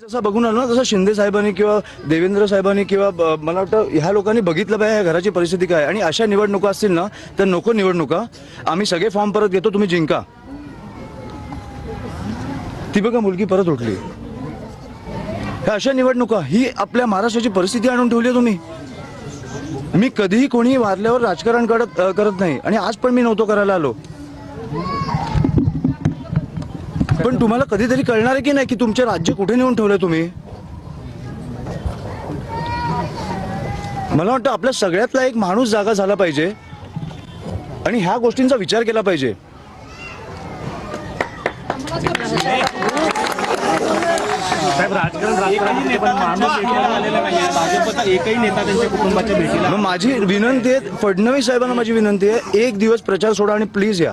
जसं बघून आलो ना तसं शिंदे साहेबांनी किंवा देवेंद्र साहेबांनी किंवा मला वाटतं ह्या लोकांनी बघितलं पाहिजे ह्या घराची परिस्थिती काय आणि अशा निवडणुका असतील ना तर नको निवडणुका. आम्ही सगळे फॉर्म परत घेतो तुम्ही जिंका. ती बघा मुलगी परत उठली. ह्या अशा निवडणुका ही आपल्या महाराष्ट्राची परिस्थिती आणून ठेवली आहे तुम्ही. मी कधीही कोणी वारल्यावर राजकारण करत करत नाही. आणि आज पण मी नव्हतो करायला आलो. पण तुम्हाला कधीतरी कळणार आहे की नाही की तुमचे राज्य कुठे नेऊन ठेवलंय तुम्ही? मला वाटतं आपल्या सगळ्यातला एक माणूस जागा झाला पाहिजे आणि ह्या गोष्टींचा विचार केला पाहिजे. मग माझी विनंती आहे फडणवीस साहेबांना माझी विनंती आहे एक दिवस प्रचार सोडा आणि प्लीज या.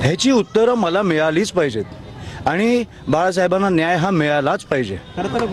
ह्याची उत्तरं मला मिळालीच पाहिजेत. आणि बाळासाहेबांना न्याय हा मिळालाच पाहिजे. खरं